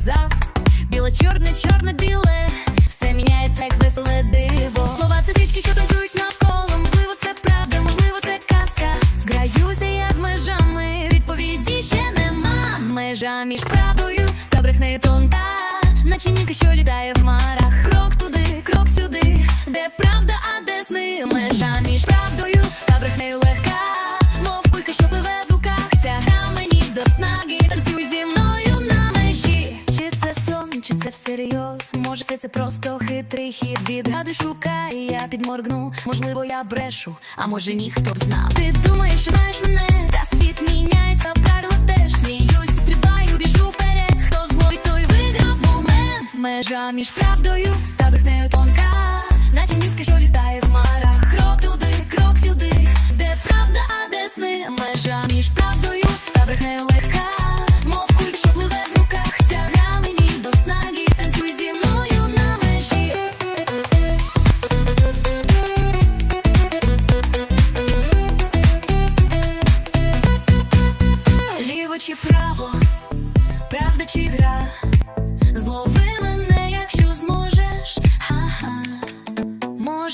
сказав. Біле, чорне, чорне, біле, все міняється, як веселе диво. Слова це свічки, що танцюють навколо. Можливо, це правда, можливо, це казка. Граюся я з межами, відповіді ще нема. Межа між правдою та брехнею тонка, ніка, що літає в марах. Крок туди, крок сюди, де правда, а де сни. Межа між правдою це всерйоз? Може, все це просто хитрий хід. Відгадуй, шукай, я підморгну. Можливо, я брешу, а може ніхто б знав. Ти думаєш, що знаєш мене, та світ міняється, правила теж сміюсь, стрибаю, біжу вперед. Хто злой, той виграв момент. Межа між правдою та брехнею тонка. Наче нітка, що літає в марах. Крок туди, крок сюди, де правда, а де сни. Межа між правдою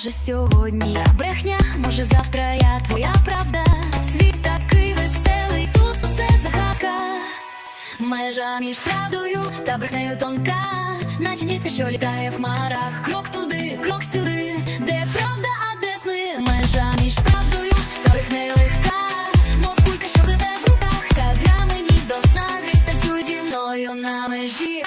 може сьогодні. Я брехня, може завтра я твоя правда. Світ такий веселий, тут усе загадка. Межа між правдою та брехнею тонка, наче нітка, що літає в хмарах. Крок туди, крок сюди, де правда, а де сни? Межа між правдою та брехнею легка, мов кулька, що гливе в руках, та гра мені до снаги, танцюй зі мною на межі.